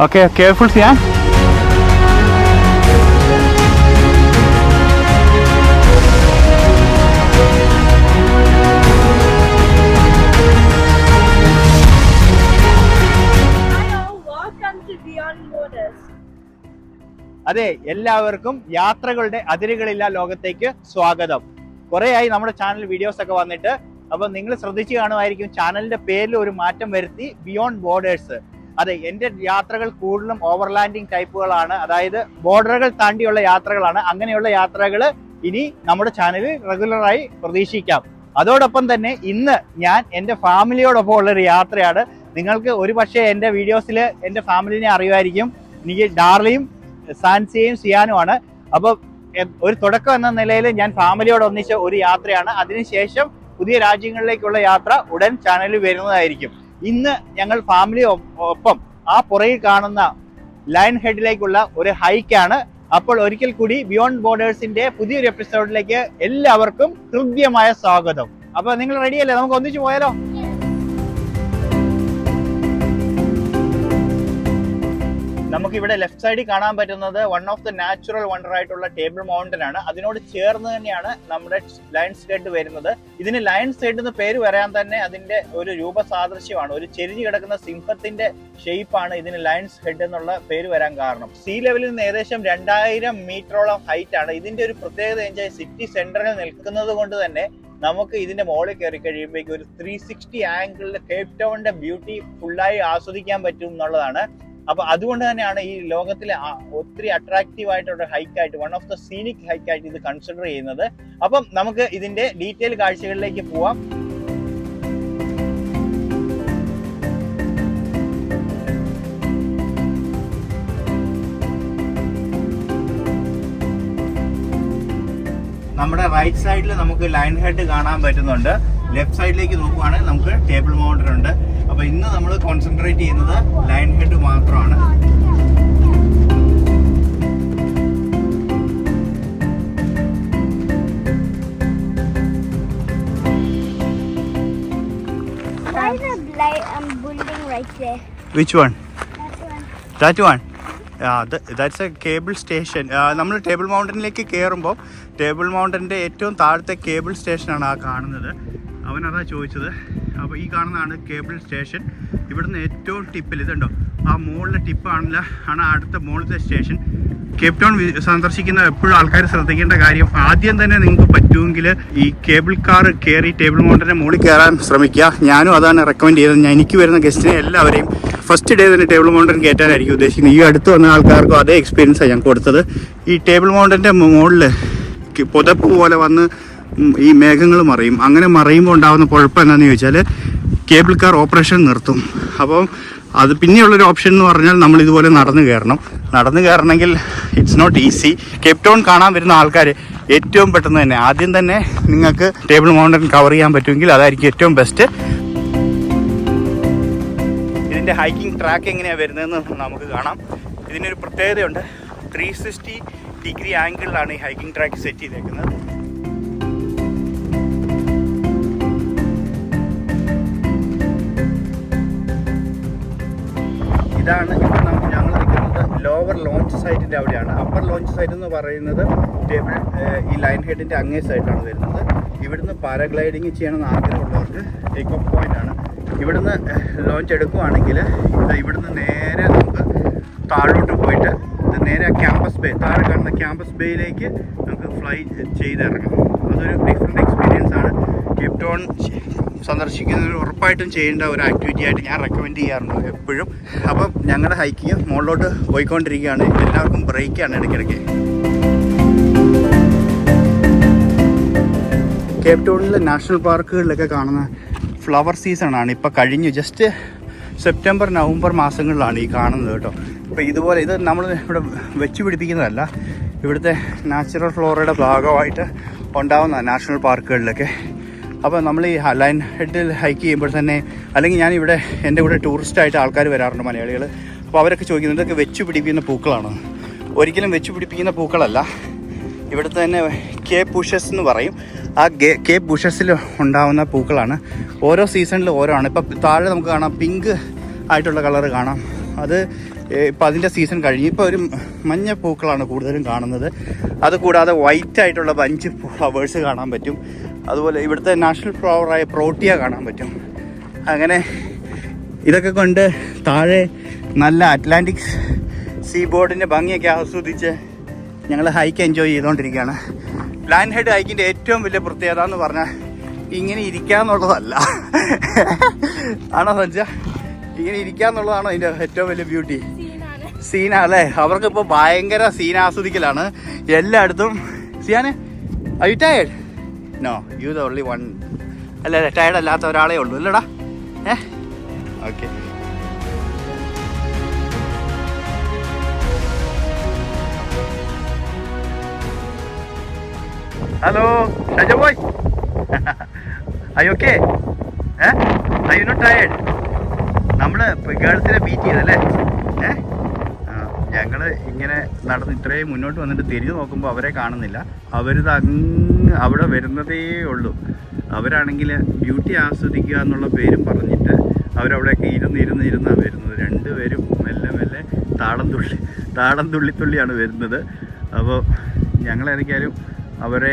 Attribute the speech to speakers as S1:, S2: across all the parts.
S1: Okay,
S2: careful ചെയ്യാൻ.
S1: അതെ എല്ലാവർക്കും യാത്രകളുടെ അതിരുകളില്ല ലോകത്തേക്ക് സ്വാഗതം. കുറേയായി നമ്മുടെ ചാനൽ വീഡിയോസ് ഒക്കെ വന്നിട്ട് അപ്പൊ നിങ്ങൾ ശ്രദ്ധിച്ചു കാണുമായിരിക്കും ചാനലിന്റെ പേരിൽ ഒരു മാറ്റം വരുത്തി ബിയോണ്ട് ബോർഡേഴ്സ് അതെ എന്റെ യാത്രകൾ കൂടുതലും ഓവർലാൻഡിങ് ടൈപ്പുകളാണ് അതായത് ബോർഡറുകൾ താണ്ടിയുള്ള യാത്രകളാണ്. അങ്ങനെയുള്ള യാത്രകൾ ഇനി നമ്മുടെ ചാനലിൽ റെഗുലറായി പ്രതീക്ഷിക്കാം. അതോടൊപ്പം തന്നെ ഇന്ന് ഞാൻ എന്റെ ഫാമിലിയോടൊപ്പം ഉള്ളൊരു യാത്രയാണ്. നിങ്ങൾക്ക് ഒരു പക്ഷേ എന്റെ വീഡിയോസിൽ എന്റെ ഫാമിലിനെ അറിയുമായിരിക്കും. എനിക്ക് ഡാർലിയും സാൻസിയയും സിയാനുമാണ് അപ്പോൾ ഒരു തുടക്കം എന്ന നിലയിൽ ഞാൻ ഫാമിലിയോട് ഒന്നിച്ച ഒരു യാത്രയാണ്. അതിനുശേഷം പുതിയ രാജ്യങ്ങളിലേക്കുള്ള യാത്ര ഉടൻ ചാനലിൽ വരുന്നതായിരിക്കും. ഇന്ന് ഞങ്ങൾ ഫാമിലി ഒപ്പം ആ പുറകിൽ കാണുന്ന ലയൺ ഹെഡിലേക്കുള്ള ഒരു ഹൈക്കാണ് അപ്പോൾ ഒരിക്കൽ കൂടി ബിയോണ്ട് ബോർഡേഴ്സിന്റെ പുതിയൊരു എപ്പിസോഡിലേക്ക് എല്ലാവർക്കും ഹൃദ്യമായ സ്വാഗതം. അപ്പൊ നിങ്ങൾ റെഡിയല്ലേ നമുക്ക് ഒന്നിച്ചു പോയാലോ? നമുക്ക് ഇവിടെ ലെഫ്റ്റ് സൈഡിൽ കാണാൻ പറ്റുന്നത് one of the natural wonder ആയിട്ടുള്ള ടേബിൾ മൗണ്ടൻ ആണ്. അതിനോട് ചേർന്ന് തന്നെയാണ് നമ്മുടെ ലയൺസ് ഹെഡ് വരുന്നത്. ഇതിന് ലയൺസ് ഹെഡ് എന്ന് പേര് വരാൻ തന്നെ അതിന്റെ ഒരു രൂപസാദൃശ്യമാണ്. ഒരു ചെരിഞ്ഞു കിടക്കുന്ന സിംഹത്തിന്റെ ഷേപ്പാണ് ഇതിന് ലയൺസ് ഹെഡ് എന്നുള്ള പേര് വരാൻ കാരണം. സീ ലെവലിൽ നിന്ന് ഏകദേശം രണ്ടായിരം മീറ്ററോളം ഹൈറ്റ് ആണ്. ഇതിന്റെ ഒരു പ്രത്യേകത വെച്ചാൽ സിറ്റി സെന്ററിൽ നിൽക്കുന്നത് കൊണ്ട് തന്നെ നമുക്ക് ഇതിന്റെ മുകളിൽ കയറി കഴിയുമ്പോഴേക്കും ഒരു ത്രീ സിക്സ്റ്റി ആംഗിളിൽ കേപ്പ് ബ്യൂട്ടി ഫുള്ളായി ആസ്വദിക്കാൻ പറ്റും എന്നുള്ളതാണ് അപ്പൊ അതുകൊണ്ട് തന്നെയാണ് ഈ ലോകത്തിലെ ഒത്തിരി അട്രാക്റ്റീവ് ആയിട്ടുള്ള ഹൈക്കായിട്ട് വൺ ഓഫ് ദ സീനിക് ഹൈക്കായിട്ട് ഇത് കൺസിഡർ ചെയ്യുന്നത്. അപ്പം നമുക്ക് ഇതിന്റെ ഡീറ്റെയിൽ കാഴ്ചകളിലേക്ക് പോവാം. നമ്മുടെ റൈറ്റ് സൈഡിൽ നമുക്ക് ലൈൻ ഹെഡ് കാണാൻ പറ്റുന്നുണ്ട്. ലെഫ്റ്റ് സൈഡിലേക്ക് നോക്കുവാണെങ്കിൽ നമുക്ക് ടേബിൾ മൗണ്ടൻ ഉണ്ട്. അപ്പൊ ഇന്ന് നമ്മൾ കോൺസെൻട്രേറ്റ് ചെയ്യുന്നത് ലൈൻ ഹെഡ് മാത്രമാണ്. Which one. That one that's a cable station നമ്മൾ ടേബിൾ മൗണ്ടനിലേക്ക് കയറുമ്പോൾ ടേബിൾ മൗണ്ടന്റെ ഏറ്റവും താഴത്തെ കേബിൾ സ്റ്റേഷനാണ് ആ കാണുന്നത്. അവനതാ ചോദിച്ചത്. അപ്പോൾ ഈ കാണുന്നതാണ് കേബിൾ സ്റ്റേഷൻ. ഇവിടുന്ന് ഏറ്റവും ടിപ്പിൽ ഇതുണ്ടോ? ആ മുകളിലെ ടിപ്പാണല്ലോ ആണ് അടുത്ത മുകളിലത്തെ സ്റ്റേഷൻ. കേപ്പ് ടൗൺ സന്ദർശിക്കുന്ന എപ്പോഴും ആൾക്കാർ ശ്രദ്ധിക്കേണ്ട കാര്യം ആദ്യം തന്നെ നിങ്ങൾക്ക് പറ്റുമെങ്കിൽ ഈ കേബിൾ കാർ കയറി ടേബിൾ മൗണ്ടന്റെ മുകളിൽ കയറാൻ ശ്രമിക്കുക. ഞാനും അതാണ് റെക്കമെൻഡ് ചെയ്തത്. ഞാൻ എനിക്ക് വരുന്ന ഗസ്റ്റിനെ എല്ലാവരെയും ഫസ്റ്റ് ഡേ തന്നെ ടേബിൾ മൗണ്ടൻ കയറ്റാനായിരിക്കും ഉദ്ദേശിക്കുന്നത്. ഈ അടുത്ത് വന്ന ആൾക്കാർക്കും അതേ എക്സ്പീരിയൻസാണ് ഞാൻ കൊടുത്തത്. ഈ ടേബിൾ മൗണ്ടന്റെ മുകളിൽ പുതപ്പ് പോലെ വന്ന് ഈ മേഘങ്ങൾ മറയും. അങ്ങനെ മറയുമ്പോൾ ഉണ്ടാകുന്ന കുഴപ്പം എന്താണെന്ന് ചോദിച്ചാൽ കേബിൾ കാർ ഓപ്പറേഷൻ നിർത്തും. അപ്പം അത് പിന്നെയുള്ളൊരു ഓപ്ഷൻ എന്ന് പറഞ്ഞാൽ നമ്മൾ ഇതുപോലെ നടന്നു കയറണം. നടന്നു കയറണമെങ്കിൽ it's not easy Cape Town കാണാൻ വരുന്ന ആൾക്കാർ ഏറ്റവും പെട്ടെന്ന് തന്നെ. ആദ്യം തന്നെ നിങ്ങൾക്ക് ടേബിൾ മൗണ്ടൻ കവർ ചെയ്യാൻ പറ്റുമെങ്കിൽ അതായിരിക്കും ഏറ്റവും ബെസ്റ്റ് ഇതിന്റെ ഹൈക്കിംഗ് ട്രാക്ക് എങ്ങനെയാണ് വരുന്നതെന്ന് നമുക്ക് കാണാം. ഇതിനൊരു പ്രത്യേകതയുണ്ട്. ത്രീ സിക്സ്റ്റി ഡിഗ്രി ആംഗിളിലാണ് ഈ ഹൈക്കിംഗ് ട്രാക്ക് സെറ്റ് ചെയ്തേക്കുന്നത്. ഇതാണ് ഇപ്പോൾ നമുക്ക് ഞങ്ങൾ നിൽക്കുന്നത് ലോവർ ലോഞ്ച് സൈറ്റിന്റെ അവിടെയാണ്. അപ്പർ ലോഞ്ച് സൈറ്റ് എന്ന് പറയുന്നത് ടേബിൾ ഈ ലൈൻ ഹെഡിന്റെ അങ്ങേ സൈഡിലാണ് വരുന്നത്. ഇവിടുന്ന് പാരാഗ്ലൈഡിങ് ചെയ്യണമെന്ന് ആഗ്രഹമുള്ളവർക്ക് ടേക്ക് ഓഫ് പോയിന്റ് ആണ്. ഇവിടുന്ന് ലോഞ്ച് എടുക്കുവാണെങ്കിൽ ഇത് ഇവിടുന്ന് നേരെ നമുക്ക് താഴോട്ട് പോയിട്ട് ഇത് നേരെ ക്യാമ്പസ് ബേ താഴെ കാണുന്ന ക്യാമ്പസ് ബേയിലേക്ക് നമുക്ക് ഫ്ലൈ ചെയ്തിറങ്ങാം. അതൊരു ഡിഫറെന്റ് എക്സ്പീരിയൻസ് ആണ്. കേപ്പ് ടൗൺ സന്ദർശിക്കുന്നതിന് ഉറപ്പായിട്ടും ചെയ്യേണ്ട ഒരു ആക്ടിവിറ്റി ആയിട്ട് ഞാൻ റെക്കമെൻഡ് ചെയ്യാറുണ്ട് എപ്പോഴും. അപ്പം ഞങ്ങളുടെ ഹൈക്കിങ് മുകളിലോട്ട് പോയിക്കൊണ്ടിരിക്കുകയാണ്. എല്ലാവർക്കും ബ്രേക്കാണ് ഇടയ്ക്കിടയ്ക്ക്. കേപ് ടൗണിലെ നാഷണൽ പാർക്കുകളിലൊക്കെ കാണുന്ന ഫ്ലവർ സീസണാണ് ഇപ്പോൾ കഴിഞ്ഞു. ജസ്റ്റ് സെപ്റ്റംബർ നവംബർ മാസങ്ങളിലാണ് ഈ കാണുന്നത് കേട്ടോ. അപ്പോൾ ഇതുപോലെ ഇത് നമ്മൾ ഇവിടെ വെച്ച് പിടിപ്പിക്കുന്നതല്ല. ഇവിടുത്തെ നാച്ചുറൽ ഫ്ലോറയുടെ ഭാഗമായിട്ട് ഉണ്ടാവുന്ന നാഷണൽ പാർക്കുകളിലൊക്കെ അപ്പോൾ നമ്മൾ ഈ ലൈൻ ഹെഡിൽ ഹൈക്ക് ചെയ്യുമ്പോൾ തന്നെ അല്ലെങ്കിൽ ഞാൻ ഇവിടെ എന്റെ കൂടെ ടൂറിസ്റ്റായിട്ട് ആൾക്കാർ വരാറുണ്ട് മലയാളികൾ. അപ്പോൾ അവരൊക്കെ ചോദിക്കുന്നത് ഇതൊക്കെ വെച്ച് പിടിപ്പിക്കുന്ന പൂക്കളാണ്. ഒരിക്കലും വെച്ച് പിടിപ്പിക്കുന്ന പൂക്കളല്ല. ഇവിടുത്തെ തന്നെ കെ ബുഷസ് എന്ന് പറയും. ആ ഗേ കെ ബുഷസിൽ ഉണ്ടാവുന്ന പൂക്കളാണ്. ഓരോ സീസണിൽ ഓരോ ആണ് ഇപ്പം താഴെ നമുക്ക് കാണാം പിങ്ക് ആയിട്ടുള്ള കളർ കാണാം. അത് ഇപ്പം അതിന്റെ സീസൺ കഴിഞ്ഞ്. ഇപ്പോൾ ഒരു മഞ്ഞ പൂക്കളാണ് കൂടുതലും കാണുന്നത്. അതുകൂടാതെ വൈറ്റ് ആയിട്ടുള്ള ബഞ്ച് ഫ്ലവേഴ്സ് കാണാൻ പറ്റും. അതുപോലെ ഇവിടുത്തെ നാഷണൽ ഫ്ലവറായ പ്രോട്ടിയ കാണാൻ പറ്റും. അങ്ങനെ ഇതൊക്കെ കൊണ്ട് താഴെ നല്ല അറ്റ്ലാന്റിക് സീ ബോർഡിന്റെ ഭംഗിയൊക്കെ ആസ്വദിച്ച് ഞങ്ങൾ ഹൈക്ക് എൻജോയ് ചെയ്തുകൊണ്ടിരിക്കുകയാണ് ലാൻഡ് ഹെഡ് ഹൈക്കിന്റെ ഏറ്റവും വലിയ പ്രത്യേകത എന്ന് പറഞ്ഞാൽ ഇങ്ങനെ ഇരിക്കാന്നുള്ളതല്ല ആണോ സഞ്ജ? ഇങ്ങനെ ഇരിക്കാന്നുള്ളതാണോ അതിന്റെ ഏറ്റവും വലിയ ബ്യൂട്ടി സീനല്ലേ അവർക്ക് ഇപ്പോൾ ഭയങ്കര സീൻ ആസ്വദിക്കലാണ് എല്ലായിടത്തും സിയാനെ I tired no you the only one അല്ല അല്ല ടയർഡ് അല്ലാത്ത ഒരാളേ ഉള്ളൂ അല്ലടാ. ഏ? ഓക്കെ ഹലോ ഷജ ബോയ് ഐ ഓക്കെ ഏ? ഐ യു നോട്ട് ടയർഡ് നമ്മൾ ഗേൾസിനെ ബീറ്റ് ചെയ്തല്ലേ ഏ? ഞങ്ങൾ ഇങ്ങനെ നടന്ന് ഇത്രയും മുന്നോട്ട് വന്നിട്ട് തിരിഞ്ഞു നോക്കുമ്പോൾ അവരെ കാണുന്നില്ല. അവരിത് അങ്ങ് അവിടെ വരുന്നതേ ഉള്ളൂ. അവരാണെങ്കിൽ ബ്യൂട്ടി ആസ്വദിക്കുക എന്നുള്ള പേരും പറഞ്ഞിട്ട് അവരവിടെയൊക്കെ ഇരുന്ന് ഇരുന്ന് ഇരുന്നാണ് വരുന്നത്. രണ്ടുപേരും മെല്ലെ മെല്ലെ താളം തുള്ളി താളം തുള്ളിത്തുള്ളിയാണ് വരുന്നത്. അപ്പോൾ ഞങ്ങളേതൊക്കെയാലും അവരെ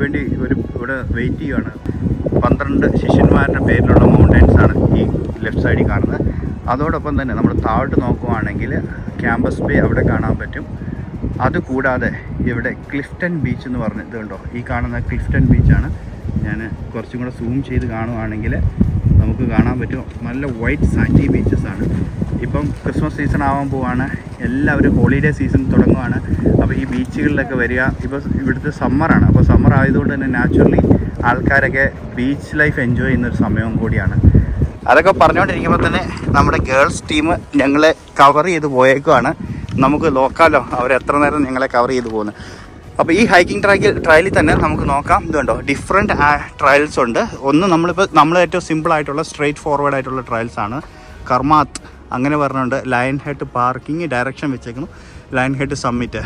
S1: വേണ്ടി ഒരു ഇവിടെ വെയിറ്റ് ചെയ്യുകയാണ് പന്ത്രണ്ട് ശിഷ്യന്മാരുടെ പേരിലുള്ള മൗണ്ടൻസ് ആണ് ഈ ലെഫ്റ്റ് സൈഡിൽ കാണുന്നത്. അതോടൊപ്പം തന്നെ നമ്മൾ താഴോട്ട് നോക്കുവാണെങ്കിൽ ക്യാമ്പസ് ബേ അവിടെ കാണാൻ പറ്റും. അതുകൂടാതെ ഇവിടെ ക്ലിഫ്റ്റൺ ബീച്ച് എന്ന് പറഞ്ഞ ഇതുണ്ടോ? ഈ കാണുന്ന ക്ലിഫ്റ്റൺ ബീച്ചാണ്. ഞാൻ കുറച്ചും കൂടെ സൂം ചെയ്ത് കാണുവാണെങ്കിൽ നമുക്ക് കാണാൻ പറ്റും. നല്ല വൈറ്റ് സാൻഡി ബീച്ചസ് ആണ്. ഇപ്പം ക്രിസ്മസ് സീസൺ ആവാൻ പോവാണ്. എല്ലാവരും ഹോളിഡേ സീസൺ തുടങ്ങുവാണ്. അപ്പോൾ ഈ ബീച്ചുകളിലൊക്കെ വരിക. ഇപ്പോൾ ഇവിടുത്തെ സമ്മറാണ് അപ്പോൾ സമ്മർ ആയതുകൊണ്ട് തന്നെ നാച്ചുറലി ആൾക്കാരൊക്കെ ബീച്ച് ലൈഫ് എൻജോയ് ചെയ്യുന്ന ഒരു സമയവും കൂടിയാണ്. അതൊക്കെ പറഞ്ഞുകൊണ്ടിരിക്കുമ്പോൾ തന്നെ നമ്മുടെ ഗേൾസ് ടീം ഞങ്ങളെ കവർ ചെയ്ത് പോയേക്കുവാണ്. നമുക്ക് നോക്കാമല്ലോ അവർ എത്ര നേരം ഞങ്ങളെ കവർ ചെയ്ത് പോകുന്നത് അപ്പോൾ ഈ ഹൈക്കിംഗ് ട്രാക്കിൽ ട്രയലിൽ തന്നെ നമുക്ക് നോക്കാം. ഇതുണ്ടോ ഡിഫറെന്റ് ട്രയൽസ് ഉണ്ട്. ഒന്ന് നമ്മളിപ്പോൾ നമ്മൾ ഏറ്റവും സിമ്പിൾ ആയിട്ടുള്ള സ്ട്രെയിറ്റ് ഫോർവേഡ് ആയിട്ടുള്ള ട്രയൽസ് ആണ്. കർമാത്ത് അങ്ങനെ പറഞ്ഞുകൊണ്ട് ലയൺ ഹെഡ് പാർക്കിംഗ് ഡയറക്ഷൻ വെച്ചേക്കുന്നു. ലയൺ ഹെഡ് സമ്മിറ്റ്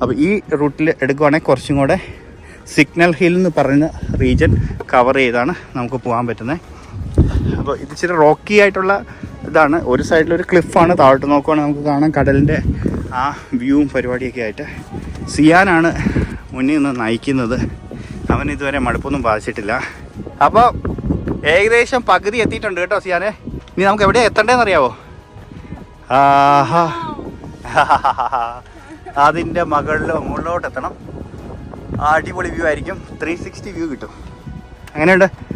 S1: അപ്പോൾ ഈ റൂട്ടിൽ എടുക്കുവാണെങ്കിൽ കുറച്ചും കൂടെ സിഗ്നൽ ഹിൽ എന്ന് പറയുന്ന റീജൻ കവർ ചെയ്താണ് നമുക്ക് പോകാൻ പറ്റുന്നത് അപ്പോൾ ഇത് ഇച്ചിരി റോക്കി ആയിട്ടുള്ള ഇതാണ്. ഒരു സൈഡിൽ ഒരു ക്ലിഫാണ് താഴോട്ട് നോക്കുവാണെങ്കിൽ നമുക്ക് കാണാം. കടലിന്റെ ആ വ്യൂവും പരിപാടിയൊക്കെ ആയിട്ട് സിയാനാണ് മുന്നിൽ നിന്ന് നയിക്കുന്നത്. അവൻ ഇതുവരെ മടുപ്പൊന്നും ബാധിച്ചിട്ടില്ല. അപ്പോൾ ഏകദേശം പകുതി എത്തിയിട്ടുണ്ട് കേട്ടോ സിയാനെ. ഇനി നമുക്ക് എവിടെയാണ് എത്തേണ്ടതെന്ന് അറിയാവോ? ആഹാ. അതിന്റെ മകളിലോ മുകളിലോട്ട് എത്തണം അടിപൊളി വ്യൂ ആയിരിക്കും. ത്രീ സിക്സ്റ്റി വ്യൂ കിട്ടും. എങ്ങനെയുണ്ട്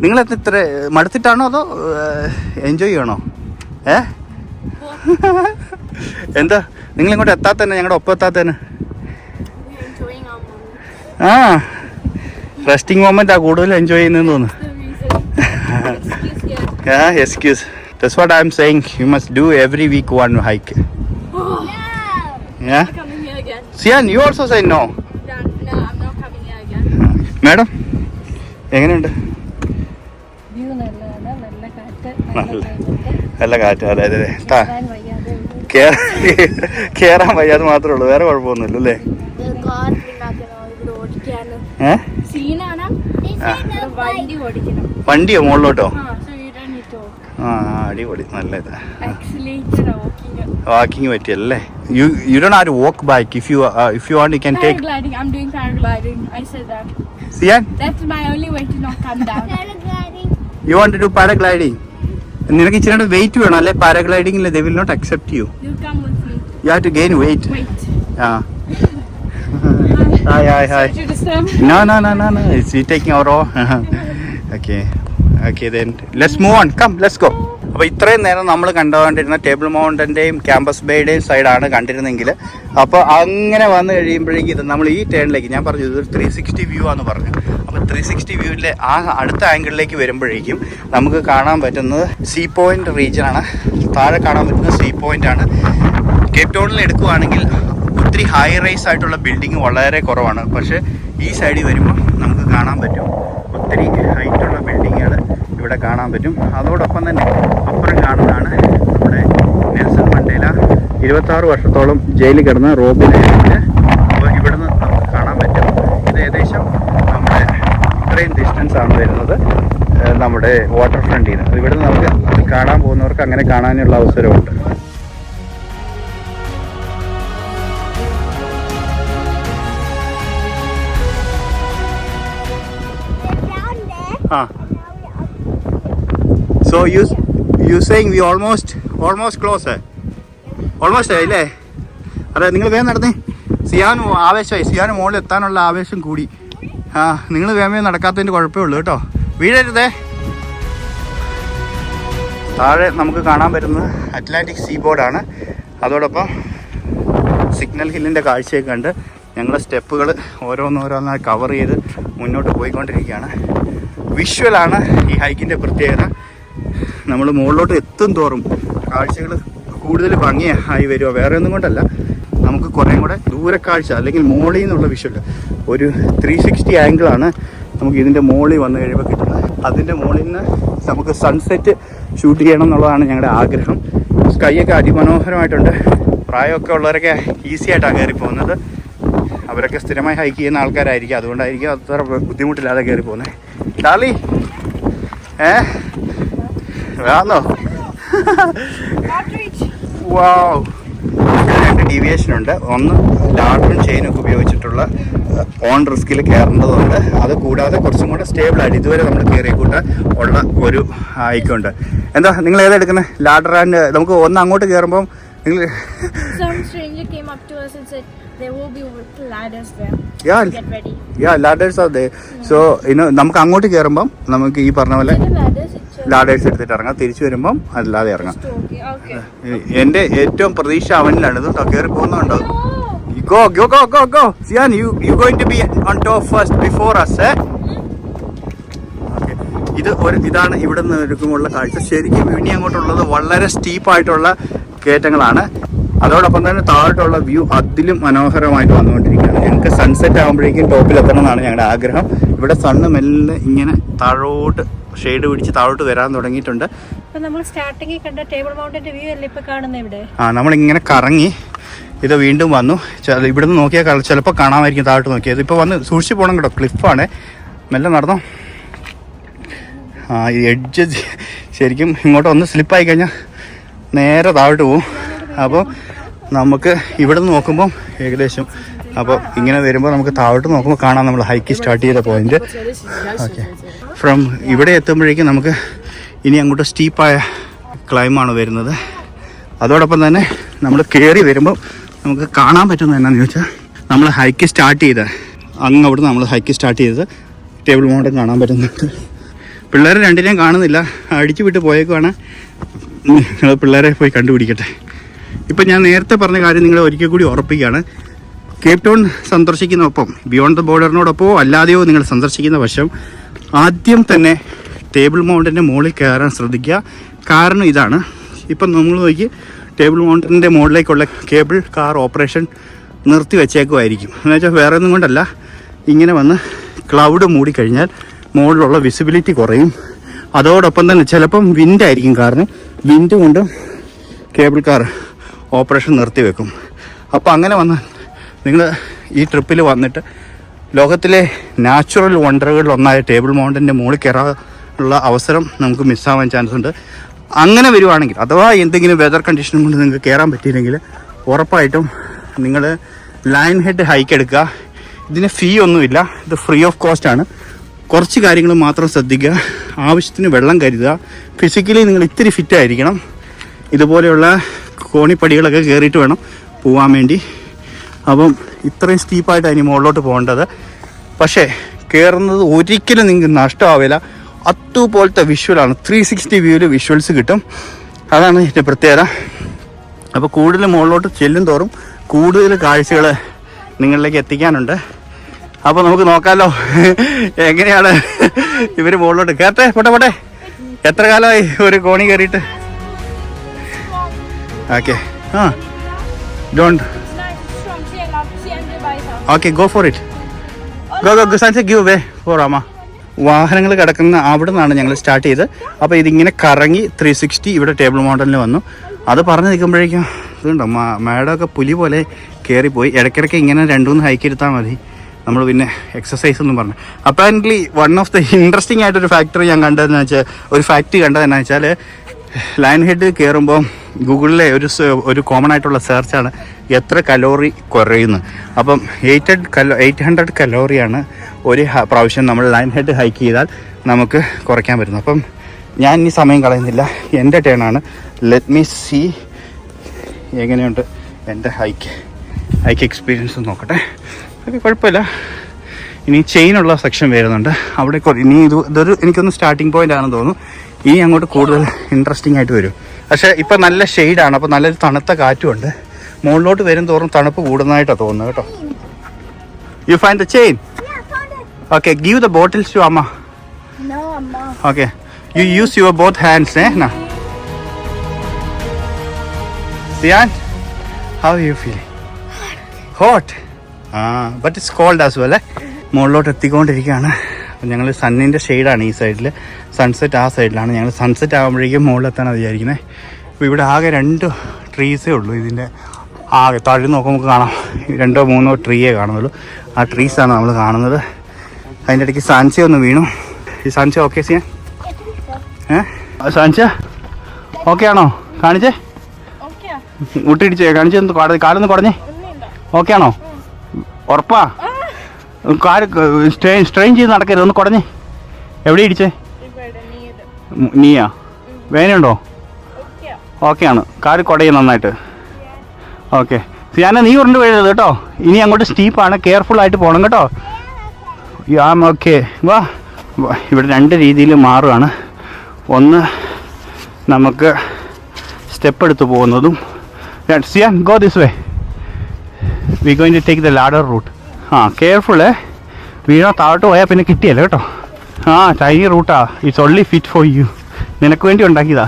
S1: നിങ്ങൾ ഇത്ര മടുത്തിട്ടാണോ അതോ എൻജോയ് ചെയ്യണോ? ഏ? എന്താ? നിങ്ങൾ ഇങ്ങോട്ട് എത്താത്തന്നെ ഞങ്ങളുടെ ഒപ്പം എത്താത്തന്നെ ആ റെസ്റ്റിംഗ് മൊമെന്റ് ആ കൂടുതൽ എൻജോയ്
S2: ചെയ്യുന്നു excuse
S1: this what I am saying
S2: you must do every week one hike
S1: madam എങ്ങനെയുണ്ട്?
S3: നല്ല. കാറ്റ്.
S1: അതെ അതെ അതെ താ
S3: കയറാൻ വയ്യാതെ
S1: മാത്രമേ ഉള്ളൂ. വേറെ കുഴപ്പമൊന്നുമില്ല അല്ലേ? വണ്ടിയോ മുകളിലോട്ടോ?
S2: ആ
S1: അടിപൊളി. നല്ല
S2: ഇതാ walking
S1: പറ്റിയല്ലേ? You you don't are walk bike if you if you want you can take
S2: Paragliding. I'm doing paragliding. I said that.
S1: Sian
S2: That's my only way to not come down. Paragliding.
S1: You want to paragliding നിനക്ക് ഇച്ചിരി weight വേണം അല്ലെ? Paragliding they will not accept you you have to gain weight ആ. Hi hi hi no no no no no it's we taking our oh okay okay then let's move on come let's go അപ്പോൾ ഇത്രയും നേരം നമ്മൾ കണ്ടുകൊണ്ടിരുന്ന table മൗണ്ടന്റെയും campus ബേയുടെയും സൈഡാണ് കണ്ടിരുന്നെങ്കിൽ അപ്പോൾ അങ്ങനെ വന്നു കഴിയുമ്പോഴേക്കും ഇത് നമ്മൾ ഈ ടേണിലേക്ക് ഞാൻ പറഞ്ഞു ഇതൊരു ത്രീ സിക്സ്റ്റി വ്യൂ ആണെന്ന് പറഞ്ഞു. അപ്പോൾ ത്രീ സിക്സ്റ്റി വ്യൂവിലെ ആ അടുത്ത ആംഗിളിലേക്ക് വരുമ്പോഴേക്കും നമുക്ക് കാണാൻ പറ്റുന്നത് സീ പോയിന്റ് റീജിയനാണ് താഴെ കാണാൻ പറ്റുന്നത് സീ പോയിന്റ് ആണ്. കേപ്പ് ടൗണിൽ എടുക്കുവാണെങ്കിൽ ഒത്തിരി ഹൈ റൈസ് ആയിട്ടുള്ള ബിൽഡിംഗ് വളരെ കുറവാണ്. പക്ഷേ ഈ സൈഡിൽ വരുമ്പോൾ നമുക്ക് കാണാൻ പറ്റും. ഒത്തിരി ബിൽഡിങ്ങുകൾ ഇവിടെ കാണാൻ പറ്റും. അതോടൊപ്പം തന്നെ അപ്പുറം കാണുന്നതാണ് നമ്മുടെ നെൽസൺ മണ്ടേല. ഇരുപത്താറ് വർഷത്തോളം ജയിലിൽ കിടന്ന റോബിനായിട്ട് ഇവിടുന്ന് നമുക്ക് കാണാൻ പറ്റും. ഇത് ഏകദേശം നമ്മുടെ ഇത്രയും ഡിസ്റ്റൻസ് ആണ് വരുന്നത്. നമ്മുടെ വാട്ടർ ഫ്രണ്ടിൽ നിന്ന്. ഇവിടുന്ന് നമുക്ക് കാണാൻ പോകുന്നവർക്ക് അങ്ങനെ കാണാനുള്ള അവസരമുണ്ട്. ആ. So you you saying we almost almost close almost ആയില്ലേ അതെ നിങ്ങൾ വേഗം നടന്നേ. സിയാനും ആവേശമായി. സിയാനും മുകളിൽ എത്താനുള്ള ആവേശം കൂടി. ആ നിങ്ങൾ വേഗം നടക്കാത്തതിന്റെ കുഴപ്പമേ ഉള്ളൂ കേട്ടോ. വീഴരുതേ. താഴെ നമുക്ക് കാണാൻ പറ്റുന്നത് അറ്റ്ലാന്റിക് സീ ബോർഡാണ്. അതോടൊപ്പം സിഗ്നൽ ഹില്ലിന്റെ കാഴ്ചയൊക്കെ കണ്ട് ഞങ്ങൾ സ്റ്റെപ്പുകൾ ഓരോന്നോരോന്നായി കവർ ചെയ്ത് മുന്നോട്ട് പോയിക്കൊണ്ടിരിക്കുകയാണ്. വിഷ്വലാണ് ഈ ഹൈക്കിന്റെ പ്രത്യേകത. നമ്മൾ മുകളിലോട്ട് എത്തും തോറും കാഴ്ചകൾ കൂടുതൽ ഭംഗിയായി വരുമോ വേറെ ഒന്നും കൊണ്ടല്ല. നമുക്ക് കുറേം കൂടെ ദൂരക്കാഴ്ച അല്ലെങ്കിൽ മോളിൽ നിന്നുള്ള വിഷ്വൽ ഒരു ത്രീ സിക്സ്റ്റി ആംഗിളാണ് നമുക്ക് ഇതിന്റെ മോളിൽ വന്ന് കഴിയുമ്പോൾ കിട്ടുന്നത്. അതിന്റെ മോളിൽ നിന്ന് നമുക്ക് സൺസെറ്റ് ഷൂട്ട് ചെയ്യണം എന്നുള്ളതാണ് ഞങ്ങളുടെ ആഗ്രഹം. സ്കൈയൊക്കെ അതിമനോഹരമായിട്ടുണ്ട്. പ്രായമൊക്കെ ഉള്ളവരൊക്കെ ഈസി ആയിട്ടാണ് കയറി പോകുന്നത്. അവരൊക്കെ സ്ഥിരമായി ഹൈക്ക് ചെയ്യുന്ന ആൾക്കാരായിരിക്കും. അതുകൊണ്ടായിരിക്കും അത്ര ബുദ്ധിമുട്ടില്ലാതെ കയറി പോകുന്നത്. ഡാർലി ഏ? വേണോ വാവ് രണ്ട് ഡീവിയേഷൻ ഉണ്ട്. ഒന്ന് ലാഡറും ചെയിനൊക്കെ ഉപയോഗിച്ചിട്ടുള്ള ഓൺ റിസ്കിൽ കയറേണ്ടതുണ്ട് അത് കൂടാതെ കുറച്ചും കൂടെ സ്റ്റേബിൾ ആയിട്ട് ഇതുവരെ നമ്മൾ കയറിയ കൂട്ട ഉള്ള ഒരു ഐക്കുണ്ട് എന്താ നിങ്ങൾ ഏതാ എടുക്കുന്നത് ലാഡർ ആൻഡ് നമുക്ക് ഒന്ന് അങ്ങോട്ട് കയറുമ്പം നിങ്ങൾ ലാഡേഴ്സ് നമുക്ക് അങ്ങോട്ട് കയറുമ്പം നമുക്ക് ഈ പറഞ്ഞ പോലെ ലാഡേഴ്സ് എടുത്തിട്ട് ഇറങ്ങാം. തിരിച്ചു വരുമ്പം അല്ലാതെ ഇറങ്ങാം. എന്റെ ഏറ്റവും പ്രതീക്ഷ അവനിലാണ്. ഇത് കയറി പോകുന്നുണ്ടോ? Go go go go go Sian you you going to be on top first before us ഇത് ഒരു ഇതാണ് ഇവിടെ നിന്ന് എടുക്കുമുള്ള കാഴ്ച. ശരിക്കും ഇനി അങ്ങോട്ടുള്ളത് വളരെ സ്റ്റീപ്പായിട്ടുള്ള കയറ്റങ്ങളാണ്. അതോടൊപ്പം തന്നെ താഴോട്ടുള്ള വ്യൂ അതിലും മനോഹരമായിട്ട് വന്നുകൊണ്ടിരിക്കുകയാണ്. ഞങ്ങൾക്ക് സൺസെറ്റ് ആകുമ്പോഴേക്കും ടോപ്പിലെത്തണം എന്നാണ് ഞങ്ങളുടെ ആഗ്രഹം. ഇവിടെ സണ്ണ് മെല്ലെ ഇങ്ങനെ താഴോട്ട് ഷെയ്ഡ് പിടിച്ച് താഴോട്ട് വരാൻ തുടങ്ങിയിട്ടുണ്ട്.
S3: ഇപ്പൊ നമ്മൾ സ്റ്റാർട്ടിങ്ങിൽ കണ്ട ടേബിൾ മൗണ്ടിന്റെ വ്യൂ അല്ലേ ഇപ്പൊ കാണുന്നത് ഇവിടെ?
S1: ആ നമ്മളിങ്ങനെ കറങ്ങി ഇത് വീണ്ടും വന്നു. ഇവിടുന്ന് നോക്കിയാൽ ചിലപ്പോൾ കാണാമായിരിക്കും താഴോട്ട് നോക്കിയത് ഇപ്പോൾ വന്ന് സൂക്ഷിച്ച് പോകണം കേട്ടോ. ക്ലിഫാണ് മെല്ലെ നടന്നോ. ആ ഈ എഡ്ജ് ശരിക്കും ഇങ്ങോട്ട് ഒന്ന് സ്ലിപ്പായി കഴിഞ്ഞാൽ നേരെ താഴോട്ട് പോവും. അപ്പോൾ നമുക്ക് ഇവിടെ നിന്ന് നോക്കുമ്പം ഏകദേശം അപ്പോൾ ഇങ്ങനെ വരുമ്പോൾ നമുക്ക് താഴോട്ട് നോക്കുമ്പോൾ കാണാം നമ്മൾ ഹൈക്ക് സ്റ്റാർട്ട് ചെയ്ത പോയിന്റ് ഓക്കെ ഫ്രം ഇവിടെ എത്തുമ്പോഴേക്കും നമുക്ക് ഇനി അങ്ങോട്ട് സ്റ്റീപ്പായ ക്ലൈമാണ് വരുന്നത്. അതോടൊപ്പം തന്നെ നമ്മൾ കയറി വരുമ്പോൾ നമുക്ക് കാണാൻ പറ്റുന്നത് എന്നാന്ന് ചോദിച്ചാൽ നമ്മൾ ഹൈക്ക് സ്റ്റാർട്ട് ചെയ്ത് അങ്ങ് അവിടെ നമ്മൾ ഹൈക്ക് സ്റ്റാർട്ട് ചെയ്തത് ടേബിൾ മൗണ്ടൻ കാണാൻ പറ്റുന്നുണ്ട്. പിള്ളേർ രണ്ടിനെയും കാണുന്നില്ല അടിച്ചു വിട്ട് പോയേക്കുവാണ്. നിങ്ങൾ പിള്ളേരെ പോയി കണ്ടുപിടിക്കട്ടെ. ഇപ്പം ഞാൻ നേരത്തെ പറഞ്ഞ കാര്യം നിങ്ങളെ ഒരിക്കൽ കൂടി ഉറപ്പിക്കുകയാണ്. കേപ്പ് ടൗൺ സന്ദർശിക്കുന്ന ബിയോണ്ട് ദ ബോർഡറിനോടൊപ്പമോ അല്ലാതെയോ നിങ്ങൾ സന്ദർശിക്കുന്ന വശം ആദ്യം തന്നെ ടേബിൾ മൗണ്ടന്റെ മുകളിൽ കയറാൻ ശ്രദ്ധിക്കുക. കാരണം ഇതാണ്. ഇപ്പം നമ്മൾ നോക്കി ടേബിൾ മൗണ്ടന്റെ മുകളിലേക്കുള്ള കേബിൾ കാർ ഓപ്പറേഷൻ നിർത്തി വെച്ചേക്കുമായിരിക്കും. എന്ന് വെച്ചാൽ വേറെ ഒന്നും കൊണ്ടല്ല. ഇങ്ങനെ വന്ന് ക്ലൗഡ് മൂടിക്കഴിഞ്ഞാൽ മുകളിലുള്ള വിസിബിലിറ്റി കുറയും. അതോടൊപ്പം തന്നെ ചിലപ്പം വിൻഡായിരിക്കും കാരണം വിൻഡ് കൊണ്ടും കേബിൾ കാർ ഓപ്പറേഷൻ നിർത്തി വെക്കും. അപ്പോൾ അങ്ങനെ വന്ന് നിങ്ങൾ ഈ ട്രിപ്പിൽ വന്നിട്ട് ലോകത്തിലെ നാച്ചുറൽ വണ്ടറുകളിൽ ഒന്നായ ടേബിൾ മൗണ്ടന്റെ മുകളിൽ കയറാനുള്ള അവസരം നമുക്ക് മിസ്സാവാൻ ചാൻസ് ഉണ്ട്. അങ്ങനെ വരുവാണെങ്കിൽ അഥവാ എന്തെങ്കിലും വെതർ കണ്ടീഷൻ കൊണ്ട് നിങ്ങൾക്ക് കയറാൻ പറ്റിയില്ലെങ്കിൽ ഉറപ്പായിട്ടും നിങ്ങൾ ലൈൻ ഹെഡ് ഹൈക്ക് എടുക്കുക. ഇതിന് ഫീ ഒന്നുമില്ല. ഇത് ഫ്രീ ഓഫ് കോസ്റ്റ് ആണ്. കുറച്ച് കാര്യങ്ങൾ മാത്രം ശ്രദ്ധിക്കുക. ആവശ്യത്തിന് വെള്ളം കരുതുക. ഫിസിക്കലി നിങ്ങൾ ഇത്തിരി ഫിറ്റ് ആയിരിക്കണം. ഇതുപോലെയുള്ള കോണിപ്പടികളൊക്കെ കയറിയിട്ട് വേണം പോകാൻ വേണ്ടി. അപ്പം ഇത്രയും സ്റ്റീപ്പായിട്ട് അതിന് മുകളിലോട്ട് പോകേണ്ടത്. പക്ഷേ കയറുന്നത് ഒരിക്കലും നിങ്ങൾക്ക് നഷ്ടമാവില്ല. അതുപോലത്തെ വിഷ്വലാണ് ത്രീ സിക്സ്റ്റി വ്യൂവിൽ വിഷ്വൽസ് കിട്ടും. അതാണ് ഇതിന്റെ പ്രത്യേകത. അപ്പോൾ കൂടുതൽ മുകളിലോട്ട് ചെല്ലും തോറും കൂടുതൽ കാഴ്ചകൾ നിങ്ങളിലേക്ക് എത്തിക്കാനുണ്ട്. അപ്പോൾ നമുക്ക് നോക്കാമല്ലോ എങ്ങനെയാണ് ഇവർ മുകളിലോട്ട് കയറട്ടെ പോട്ടെ പോട്ടെ. എത്ര കാലമായി ഒരു കോണി കയറിയിട്ട്? ഓക്കെ ആ don't okay go for it go go ഗുസാൻസ് give way for അമ്മ വാഹനങ്ങൾ കിടക്കുന്ന അവിടെ നിന്നാണ് ഞങ്ങൾ സ്റ്റാർട്ട് ചെയ്ത്. അപ്പോൾ ഇതിങ്ങനെ കറങ്ങി ത്രീ സിക്സ്റ്റി ഇവിടെ ടേബിൾ മോഡലിൽ വന്നു. അത് പറഞ്ഞു നിൽക്കുമ്പോഴേക്കും ഇതുണ്ടോ മാഡമൊക്കെ പുലി പോലെ കയറിപ്പോയി ഇടയ്ക്കിടയ്ക്ക് ഇങ്ങനെ രണ്ടു മൂന്ന് ഹൈക്ക് എടുത്താൽ മതി. നമ്മൾ പിന്നെ എക്സസൈസ് ഒന്നും പറഞ്ഞു. Apparently one of the interesting ആയിട്ടൊരു ഫാക്ടറി ഞാൻ കണ്ടതെന്ന് വെച്ചാൽ ഒരു ഫാക്ടറി കണ്ടതെന്നു വെച്ചാൽ ലൈൻ ഹെഡ് കയറുമ്പോൾ ഗൂഗിളിലെ ഒരു ഒരു കോമൺ ആയിട്ടുള്ള സെർച്ചാണ് എത്ര കലോറി കുറയുന്നു. അപ്പം എയ്റ്റ് കലോ എയ്റ്റ് ഹൺഡ്രഡ് കലോറിയാണ് ഒരു പ്രാവശ്യം നമ്മൾ ലൈൻ ഹെഡ് ഹൈക്ക് ചെയ്താൽ നമുക്ക് കുറയ്ക്കാൻ പറ്റുന്നത്. അപ്പം ഞാൻ ഇനി സമയം കളയുന്നില്ല. എന്റെ ടേണാണ് ലെറ്റ് മീ സീ എങ്ങനെയുണ്ട് എന്റെ ഹൈക്ക് ഹൈക്ക് എക്സ്പീരിയൻസ് നോക്കട്ടെ. ഓക്കെ കുഴപ്പമില്ല. ഇനി ചെയിനുള്ള സെക്ഷൻ വരുന്നുണ്ട്. അവിടെ ഇനി ഇത് ഇതൊരു എനിക്കൊന്ന് സ്റ്റാർട്ടിങ് പോയിന്റ് ആണെന്ന് തോന്നുന്നു. ഇനി അങ്ങോട്ട് കൂടുതൽ ഇൻട്രസ്റ്റിംഗ് ആയിട്ട് വരും. പക്ഷേ ഇപ്പം നല്ല ഷെയ്ഡാണ് അപ്പോൾ നല്ല തണുത്ത കാറ്റുമുണ്ട്. മുകളിലോട്ട് വരും തോറും തണുപ്പ് കൂടുന്നതായിട്ടാണ് തോന്നുന്നത് കേട്ടോ. You fine the chain. Okay give the bottles to അമ്മ. Okay you use your both hands ഏ എന്നാ സിയാൻ ഹൗ യു ഹോട്ട് ആ ബട്ട് കോൾഡ് ആസ് വെൽ മുകളിലോട്ട് എത്തിക്കൊണ്ടിരിക്കുകയാണ്. ഞങ്ങൾ സണ്ണിന്റെ ഷെയ്ഡാണ് ഈ സൈഡിൽ സൺസെറ്റ് ആ സൈഡിലാണ് ഞങ്ങൾ സൺസെറ്റ് ആകുമ്പോഴേക്കും മുകളിലെത്താണ് വിചാരിക്കുന്നത് അപ്പോൾ ഇവിടെ ആകെ രണ്ട് ട്രീസേ ഉള്ളൂ. ഇതിന്റെ ആകെ താഴെ നോക്കുമ്പോൾ നമുക്ക് കാണാം. രണ്ടോ മൂന്നോ ട്രീയേ കാണുന്നുള്ളൂ. ആ ട്രീസാണ് നമ്മൾ കാണുന്നത്. അതിന്റെ ഇടയ്ക്ക് സാൻസി ഒന്ന് വീണു. ഈ സാൻസി ഓക്കെ ചെയ്യാൻ? ഏ? സാൻസ ഓക്കെ ആണോ? കാണിച്ചേ. മുട്ടിടിച്ചേ? കാണിച്ചേ? ഒന്ന് കാട് കാലൊന്ന് കുടഞ്ഞേ. ഓക്കെ ആണോ? ഉറപ്പാ? കാൽ സ്ട്രെയിൻ സ്ട്രെയിൻ ചെയ്ത് നടക്കരുത്. ഒന്ന് കുടഞ്ഞേ. എവിടെ ഇടിച്ചേ? നീയാ? വേനയുണ്ടോ? ഓക്കെ. ആണ് കാൽ കുടയും നന്നായിട്ട്. ഓക്കെ. ഞാൻ നീ ഉരുണ്ട് വീഴരുത് കേട്ടോ. ഇനി അങ്ങോട്ട് സ്റ്റീപ്പാണ്. കെയർഫുൾ ആയിട്ട് പോകണം കേട്ടോ. യാ ഓക്കെ വാ. വാ. ഇവിടെ രണ്ട് രീതിയിൽ മാറുകയാണ് ഒന്ന് നമുക്ക് സ്റ്റെപ്പ് എടുത്ത് പോകുന്നതും. Sian go this way we going to take the ladder route ആ കെയർഫുള്ളേ വീണോ താഴോട്ട് പോയാൽ പിന്നെ കിട്ടിയല്ലോ കേട്ടോ. ആ tiny റൂട്ടാ it's only fit for you നിനക്ക് വേണ്ടി ഉണ്ടാക്കിയതാ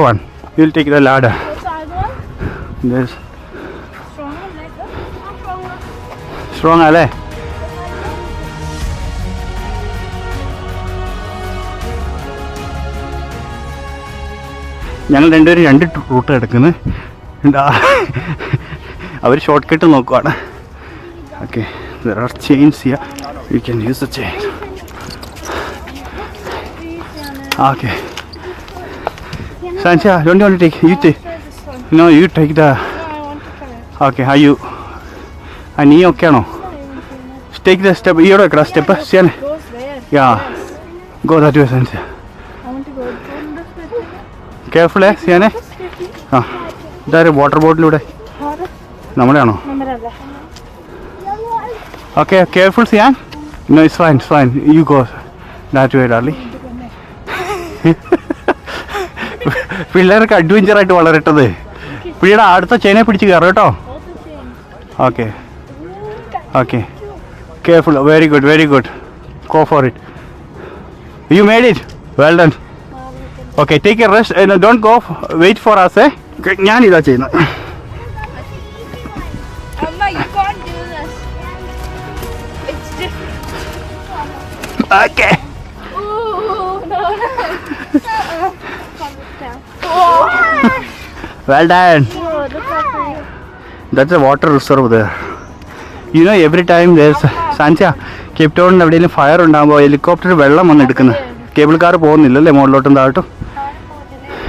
S1: one you'll take the ladder
S2: What's the other one?
S1: this
S2: Stronger like that? Not stronger.
S1: strong അല്ലേ ഞങ്ങൾ രണ്ടുപേരും രണ്ട് റൂട്ട് എടുക്കുന്നു അവർ ഷോർട്ട് കട്ട് നോക്കുവാണ്. Okay there are chains here you can use the chain okay സാൻസിയ don't വണ്ടി take you take
S2: This one.
S1: No you take the
S2: No, to come in.
S1: Okay ഹാ you ആ നീ ഓക്കെ ആണോ? Take the step ഈയോടെ വെക്കടാ step സിയാനെ yeah go that way സാൻസിയ
S2: careful to.
S1: സിയാനെ ആ. ഇതാര്? വാട്ടർ ബോട്ടിലൂടെ
S2: Namarada.
S1: Okay careful Sian no it's fine it's fine you go that way Darly പിള്ളേർക്ക് അഡ്വഞ്ചറായിട്ട് വളരട്ടത്. പിള്ളേരുടെ അടുത്ത ചെയിനെ പിടിച്ച് കയറും കേട്ടോ. Okay okay careful very good very good go for it you made it well done okay take a rest don't go wait for us ഏ ഞാൻ ഇതാ ചെയ്യുന്നത്. Okay
S2: Well. Uh-uh. Oh, oh you.
S1: That's a water reserve there. You know, every time there's സാൻസിയ Cape ടൗണിൽ എവിടെയെങ്കിലും fire ഉണ്ടാകുമ്പോൾ helicopter വെള്ളം വന്ന് എടുക്കുന്നത് കേബിൾ കാർ പോകുന്നില്ലല്ലേ മുകളിലോട്ടും താഴോട്ടും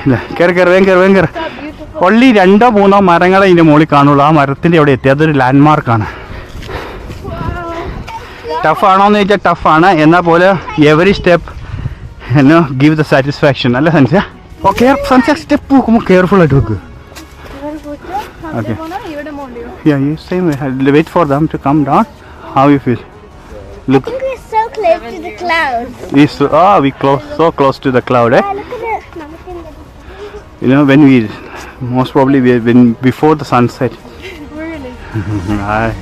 S1: ഇല്ല കയറി കയറി വേഗം കയറി വേഗം കയറി. ഒള്ളി രണ്ടോ മൂന്നോ മരങ്ങളെ ഇതിന്റെ മുകളിൽ കാണുള്ളൂ ആ മരത്തിന്റെ അവിടെ എത്തി അതൊരു ലാൻഡ് മാർക്കാണ് ടഫ് ആണോ എന്ന് ചോദിച്ചാൽ ടഫാണ് എന്നാൽ പോലെ എവറി സ്റ്റെപ്പ് എന്നോ ഗീവ് ദ സാറ്റിസ്ഫാക്ഷൻ അല്ലേ സൻസ ഓക്കെ സൻസ സ്റ്റെപ്പ് നോക്കുമ്പോൾ കെയർഫുൾ ആയിട്ട് വെക്ക് ഓക്കെ
S2: ഇവിടെ മോണ്ടിയോ
S1: Yeah, you same way. I'll wait for them to come down. How you feel? Look,
S2: I think we're so close to the cloud.
S1: we so, ah, we close so close to the cloud, eh?
S2: look at it.
S1: You know when we most probably we have been before the sunset.
S2: Really?
S1: Aye.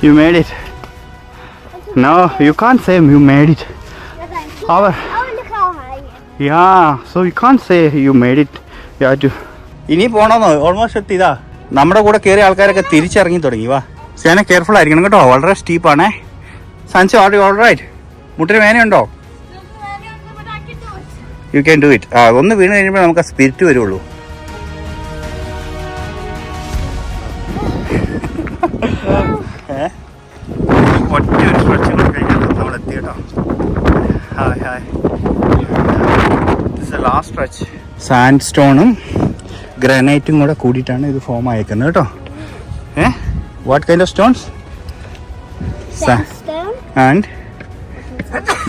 S1: You made it. No, you can't say you made it. Our
S2: Oh.
S1: Yeah, so you can't say you made it. You have to. ഇനി പോണോന്നോ almost എത്തിയതാ നമ്മുടെ കൂടെ കയറിയ ആൾക്കാരൊക്കെ തിരിച്ചിറങ്ങി തുടങ്ങി വാ സേന careful ആയിരിക്കണം കേട്ടോ വളരെ സ്റ്റീപ്പാണേ സൻസ് ഓൾ ഓൾ റൈറ്റ് മുട്ടിന് വേനയുണ്ടോ യു ക്യാൻ ഡു ഇറ്റ് ആ ഒന്ന് വീണ് കഴിയുമ്പോൾ നമുക്ക് ആ സ്പിരിറ്റ് വരുള്ളൂ. ഏ? ഒറ്റ ഒരു സ്ട്രെച്ച് കൂടെ കഴിഞ്ഞാൽ നമ്മൾ എത്തി കേട്ടോ hi hi this a last stretch sand സ്റ്റോണും ഗ്രാനൈറ്റും കൂടെ കൂടിയിട്ടാണ് ഇത് ഫോം അയക്കുന്നത് കേട്ടോ. ഏ? What kind of stones
S2: Sandstone.
S1: And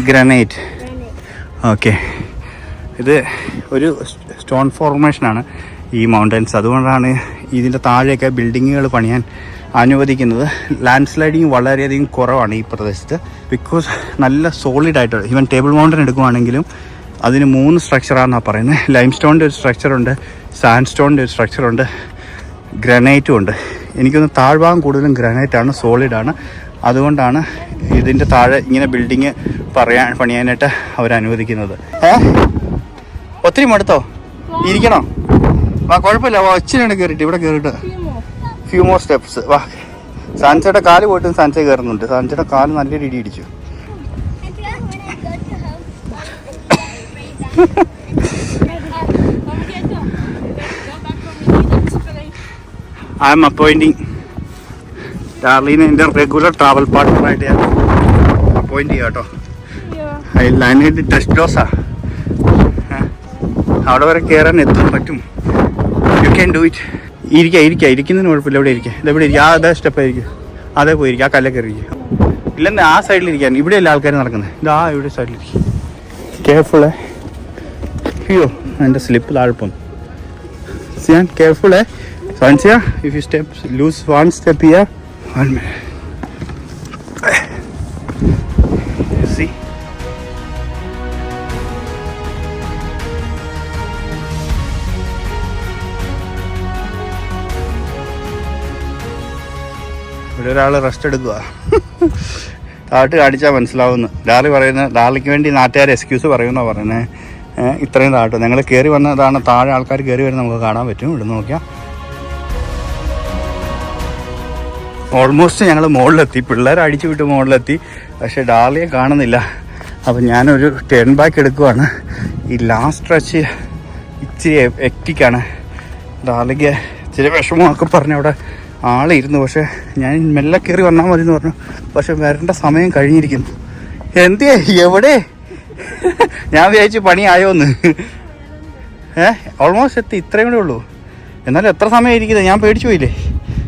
S1: granite okay ഇത് ഒരു സ്റ്റോൺ ഫോർമേഷനാണ് ഈ മൗണ്ടൻസ്. അതുകൊണ്ടാണ് ഇതിന്റെ താഴെയൊക്കെ ബിൽഡിങ്ങുകൾ പണിയാൻ അനുവദിക്കുന്നത്. ലാൻഡ് സ്ലൈഡിങ് വളരെയധികം കുറവാണ് ഈ പ്രദേശത്ത്. ബിക്കോസ് നല്ല സോളിഡ് ആയിട്ടുള്ള ഈവൻ ടേബിൾ മൗണ്ടൻ എടുക്കുവാണെങ്കിലും അതിന് മൂന്ന് സ്ട്രക്ചറാണെന്നാണ് പറയുന്നത്. ലൈം സ്റ്റോണിന്റെ ഒരു സ്ട്രക്ചറുണ്ട് സാൻഡ് സ്റ്റോണിന്റെ ഒരു സ്ട്രക്ചറുണ്ട് ഗ്രനൈറ്റും ഉണ്ട്. എനിക്കൊന്ന് താഴ്ഭാഗം കൂടുതലും ഗ്രാനൈറ്റാണ് സോളിഡാണ് അതുകൊണ്ടാണ് ഇതിന്റെ താഴെ ഇങ്ങനെ ബിൽഡിങ് പറയാൻ പണിയാനായിട്ട് അവരനുവദിക്കുന്നത്. അനുവദിക്കുന്നത് ഏ? ഒത്തിരി മടുത്തോ? ഇരിക്കണോ? വാ കുഴപ്പമില്ല. വാ ഒച്ചിനാണ് കയറിയിട്ട് ഇവിടെ കയറിയിട്ട് ഫ്യൂ മോർ സ്റ്റെപ്സ് വാ. സാൻസയുടെ കാൽ പോയിട്ടും സാൻസ കയറുന്നുണ്ട്. സാൻസയുടെ കാൽ നല്ല രീതി ഇടിച്ചു. ഐ എം അപ്പോയിന്റിങ് ഡാർലിന് എന്റെ റെഗുലർ ട്രാവൽ പാർട്ട്ണറായിട്ട് ഞാൻ അപ്പോയിന്റ് ചെയ്യാം കേട്ടോ. ഐ ലാൻഡ് ടെസ്റ്റ് ഡോസാ അവിടെ വരെ കയറാൻ എത്താൻ പറ്റും. യു ക്യാൻ ഡു ഇറ്റ് ഇരിക്കുക ഇരിക്കുക ഇരിക്കുന്നതിന് കുഴപ്പമില്ല. ഇവിടെ ഇരിക്കുക ഇതെവിടെ ഇരിക്കുക ആ അതേ സ്റ്റെപ്പായിരിക്കും അതേ പോയിരിക്കുക ആ കല്ലൊക്കെ ഇരിക്കുക ഇല്ലെന്ന് ആ സൈഡിൽ ഇരിക്കാൻ. ഇവിടെയല്ല ആൾക്കാർ നടക്കുന്നത് ഇതാ ഇവിടെ സൈഡിലിരിക്കും കെയർഫുള്ളേ അയ്യോ എന്റെ സ്ലിപ്പ് താഴ്പ്പം സിയാൻ കെയർഫുള്ളേ സാൻസിയ if you step loose one step minute ഇവിടെ ഒരാൾ റെസ്റ്റ് എടുക്കുക താട്ട് കാണിച്ചാൽ മനസ്സിലാവുന്നു. ഡാർലി പറയുന്ന ഡാർലിക്ക് വേണ്ടി നാട്ടുകാർ എക്സ്ക്യൂസ് പറയുമെന്നാണ് പറയുന്നത് ഇത്രയും താട്ട് നിങ്ങൾ കയറി വന്നതാണ് താഴെ ആൾക്കാർ കയറി വരുന്നത് നമുക്ക് കാണാൻ പറ്റും. ഇവിടെ നോക്കിയാൽ ഓൾമോസ്റ്റ് ഞങ്ങൾ മുകളിലെത്തി പിള്ളേർ അടിച്ചു വിട്ട് മുകളിലെത്തി പക്ഷേ ഡാർലിയെ കാണുന്നില്ല. അപ്പം ഞാനൊരു ടേൺ ബാക്ക് എടുക്കുവാണ്. ഈ ലാസ്റ്റ് സ്ട്രെച്ച് ഇച്ചിരി എക്റ്റിക്കാണ് ഡാർലിക്ക് ഇച്ചിരി വിഷമമൊക്കെ പറഞ്ഞ് അവിടെ ആളിരുന്നു. പക്ഷേ ഞാൻ മെല്ലെ കയറി വന്നാൽ മതി എന്ന് പറഞ്ഞു. പക്ഷെ വരേണ്ട സമയം കഴിഞ്ഞിരിക്കുന്നു. എന്തേ എവിടെ? ഞാൻ വിചാരിച്ചു പണിയായോന്ന് ഏ ഓൾമോസ്റ്റ് എത്തി. ഇത്രയും കൂടെ ഉള്ളൂ. എന്നാലും എത്ര സമയം ഇരിക്കുന്നത് ഞാൻ പേടിച്ചു പോയില്ലേ?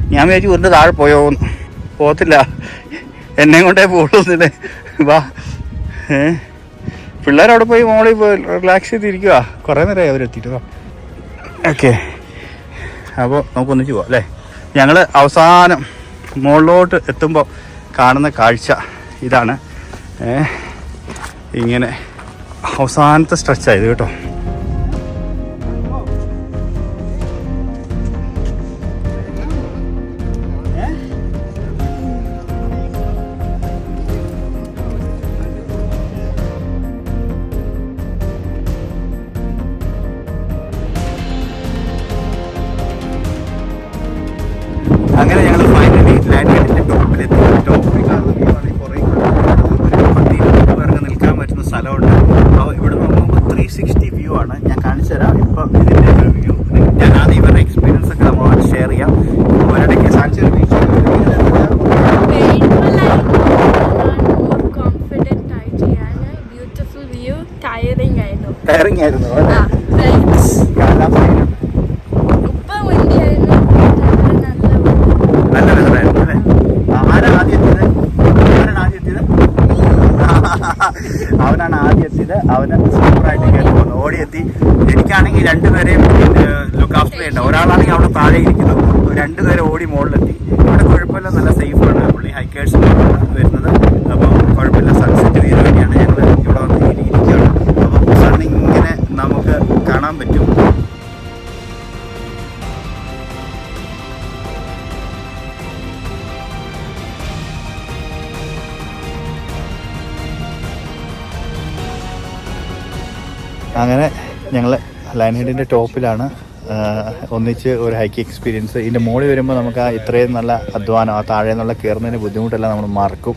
S1: ഞാൻ വിചാരിച്ചു ഒരു താഴെ പോയോ എന്ന്. പോകത്തില്ല. എന്നെ കൊണ്ടേ പോകുന്നില്ലേ വാ. ഏ പിള്ളേരവിടെ പോയി മോളിൽ പോയി റിലാക്സ് ചെയ്തിരിക്കുക കുറേ നേരമായി അവരെത്തിയിട്ട് വാ. ഓക്കെ. അപ്പോൾ നമുക്കൊന്നിച്ച് പോവാം അല്ലേ? ഞങ്ങൾ അവസാനം മുകളിലോട്ട് എത്തുമ്പോൾ കാണുന്ന കാഴ്ച ഇതാണ്. ഇങ്ങനെ അവസാനത്തെ സ്ട്രെച്ചായത് കേട്ടോ. അവനാണ് ആദ്യം എത്തിയത്. അവന് സൂപ്പറായിട്ട് കയറി പോകുന്നു ഓടിയെത്തി. എനിക്കാണെങ്കിൽ രണ്ടുപേരെയും ലുക്ക് ചെയ്യണ്ട. ഒരാളാണെങ്കിൽ അവിടെ താഴെ ഇരിക്കുന്നു. രണ്ടുപേരെ ഓടി മുകളിലെത്തി ഇവിടെ കുഴപ്പമില്ല. നല്ല സേഫാണ് പുള്ളി. ഹൈക്കേഴ്സ് വരുന്നത്. അപ്പം കുഴപ്പമില്ല. സൺസെറ്റ് വ്യൂ ലൈൻ ഹെഡിന്റെ ടോപ്പിലാണ് ഒന്നിച്ച് ഒരു ഹൈക്ക് എക്സ്പീരിയൻസ് ഇതിന്റെ മോളിൽ വരുമ്പോൾ നമുക്ക് ആ ഇത്രയും നല്ല അധ്വാനം ആ താഴെ നിന്നുള്ള കയറുന്നതിന് ബുദ്ധിമുട്ടെല്ലാം നമ്മൾ മറക്കും.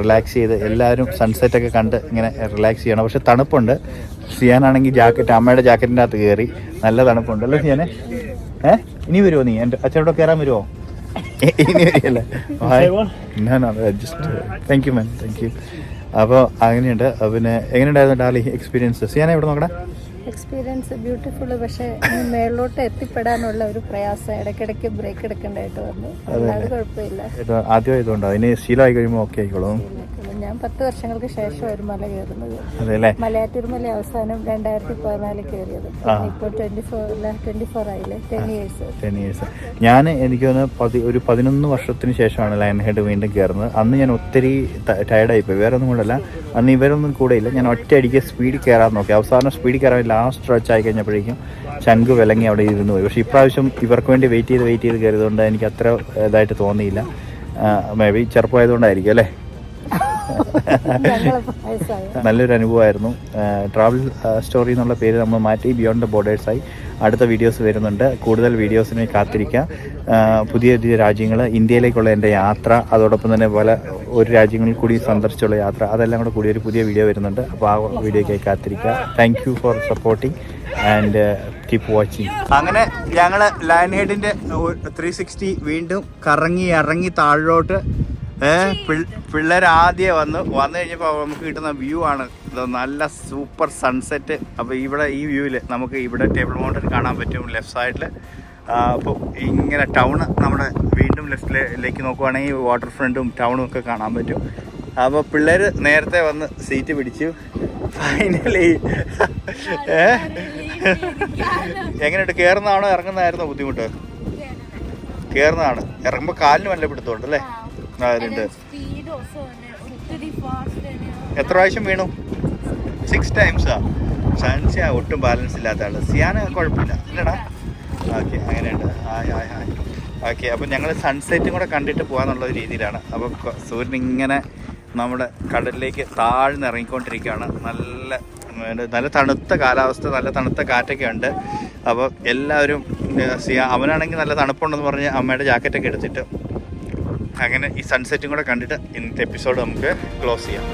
S1: റിലാക്സ് ചെയ്ത് എല്ലാവരും സൺസെറ്റൊക്കെ കണ്ട് ഇങ്ങനെ റിലാക്സ് ചെയ്യണം. പക്ഷെ തണുപ്പുണ്ട്. സിയാനാണെങ്കിൽ ജാക്കറ്റ് അമ്മയുടെ ജാക്കറ്റിന്റെ അകത്ത് കയറി നല്ല തണുപ്പുണ്ട്. അല്ലേ സിയാനെ? ഏ? ഇനി വരുമോ നീ? എന്റെ അച്ഛനോട് കയറാൻ വരുമോ ഇനി വരികയല്ലേ. Just thank you man thank you അപ്പോൾ അങ്ങനെയുണ്ട്. പിന്നെ എങ്ങനെയുണ്ടായിരുന്നു ഡാലി എക്സ്പീരിയൻസ് സിയാനെ ഇവിടെ നോക്കണേ?
S3: എക്സ്പീരിയൻസ് ബ്യൂട്ടിഫുൾ പക്ഷെ മേളിലോട്ട് എത്തിപ്പെടാനുള്ള ഒരു പ്രയാസം ഇടയ്ക്കിടയ്ക്ക് ബ്രേക്ക് എടുക്കേണ്ടതായിട്ട് വന്നു. അല്ലാതെ കുഴപ്പമില്ല.
S1: ഇത് ആദ്യം ഇതുകൊണ്ട് അതിന് ശീലമായി കഴിയുമ്പോൾ ഓക്കെ ആയിക്കോളും.
S3: ഞാൻ പത്ത് വർഷങ്ങൾക്ക് ശേഷം ഒരു മല കയറുന്നത്. മലയാറ്റൂർ മല അവസാനം രണ്ടായിരത്തി പതിനാലിൽ കയറിയത്. ഇപ്പോൾ ട്വന്റി ഫോർ ട്വന്റി ഫോർ ആയില്ലേ? ടെൻ ഇയേഴ്സ്
S1: ടെൻ ഇയേഴ്സ് ഞാൻ എനിക്ക് തോന്നുന്നു ഒരു പതിനൊന്ന് വർഷത്തിന് ശേഷമാണ് ലയൺ ഹെഡ് വീണ്ടും കയറുന്നത്. അന്ന് ഞാൻ ഒത്തിരി ടയർഡായി പോയി. വേറെ ഒന്നും കൂടല്ല അന്ന് ഇവരൊന്നും കൂടെ ഇല്ല. ഞാൻ ഒറ്റയടിക്ക് സ്പീഡിൽ കയറാൻ നോക്കി. അവസാനം സ്പീഡിൽ കയറാൻ ലാസ്റ്റ് സ്ട്രെച്ച് ആയി കഴിഞ്ഞപ്പോഴേക്കും ചങ്ക് വിലങ്ങി അവിടെ ഇരുന്ന് പോയി. പക്ഷേ ഇപ്രാവശ്യം ഇവർക്ക് വേണ്ടി വെയിറ്റ് ചെയ്ത് വെയിറ്റ് ചെയ്ത് കയറിയതുകൊണ്ട് എനിക്ക് അത്ര ഇതായിട്ട് തോന്നിയില്ല. മേ ബി ചെറുപ്പമായതുകൊണ്ടായിരിക്കും അല്ലേ? നല്ലൊരു അനുഭവമായിരുന്നു. ട്രാവൽ സ്റ്റോറി എന്നുള്ള പേര് നമ്മൾ മാറ്റി ബിയോണ്ട് ദ ബോർഡേഴ്സായി അടുത്ത വീഡിയോസ് വരുന്നുണ്ട്. കൂടുതൽ വീഡിയോസിന് കാത്തിരിക്കുക പുതിയ പുതിയ രാജ്യങ്ങൾ ഇന്ത്യയിലേക്കുള്ള എന്റെ യാത്ര അതോടൊപ്പം തന്നെ പല ഒരു രാജ്യങ്ങളിൽ കൂടി സന്ദർശിച്ചുള്ള യാത്ര അതെല്ലാം കൂടെ കൂടി ഒരു പുതിയ വീഡിയോ വരുന്നുണ്ട്. അപ്പോൾ ആ വീഡിയോയ്ക്കായി കാത്തിരിക്കുക thank you for supporting and keep watching അങ്ങനെ ഞങ്ങൾ ലാൻഡ് ഹെഡിന്റെ ത്രീ സിക്സ്റ്റി വീണ്ടും കറങ്ങി ഇറങ്ങി താഴോട്ട് പിള്ളേർ ആദ്യം വന്ന് വന്നു കഴിഞ്ഞപ്പോൾ നമുക്ക് കിട്ടുന്ന വ്യൂ ആണ്. ഇത് നല്ല സൂപ്പർ സൺസെറ്റ്. അപ്പോൾ ഇവിടെ ഈ വ്യൂവിൽ നമുക്ക് ഇവിടെ ടേബിൾ മൗണ്ടൻ കാണാൻ പറ്റും ലെഫ്റ്റ് സൈഡിൽ അപ്പോൾ ഇങ്ങനെ ടൗണ് നമ്മുടെ വീണ്ടും ലെഫ്റ്റിലേക്ക് നോക്കുവാണെങ്കിൽ വാട്ടർ ഫ്രണ്ടും ടൗണും ഒക്കെ കാണാൻ പറ്റും. അപ്പോൾ പിള്ളേർ നേരത്തെ വന്ന് സീറ്റ് പിടിച്ചു. ഫൈനലി ഏ? എങ്ങനെയുണ്ട്? കയറുന്നതാണോ ഇറങ്ങുന്നതായിരുന്നോ ബുദ്ധിമുട്ട്? കയറുന്നതാണ് ഇറങ്ങുമ്പോൾ കാലിന് വല്ല പിടുത്തമുണ്ട് അല്ലേ?
S2: ആണ്.
S1: എത്ര പ്രാവശ്യം വീണു? സിക്സ് ടൈംസാ ഷാൻസിയ ഒട്ടും ബാലൻസ് ഇല്ലാത്ത ആൾ. സിയാന കുഴപ്പമില്ല. അല്ലടാ ഓക്കെ അങ്ങനെയുണ്ട്. ഹായ് ഹായ് ഹായ് ഓക്കെ അപ്പം ഞങ്ങൾ സൺസെറ്റും കൂടെ കണ്ടിട്ട് പോകാന്നുള്ള രീതിയിലാണ്. അപ്പം സൂര്യൻ ഇങ്ങനെ നമ്മുടെ കടലിലേക്ക് താഴ്ന്ന് ഇറങ്ങിക്കൊണ്ടിരിക്കുകയാണ്. നല്ല നല്ല തണുത്ത കാലാവസ്ഥ നല്ല തണുത്ത കാറ്റൊക്കെ ഉണ്ട്. അപ്പോൾ എല്ലാവരും അവനാണെങ്കിൽ നല്ല തണുപ്പുണ്ടെന്ന് പറഞ്ഞ് അമ്മയുടെ ജാക്കറ്റൊക്കെ എടുത്തിട്ട് അങ്ങനെ ഈ സൺസെറ്റും കൂടെ കണ്ടിട്ട് ഇന്നത്തെ എപ്പിസോഡ് നമുക്ക് ക്ലോസ് ചെയ്യാം.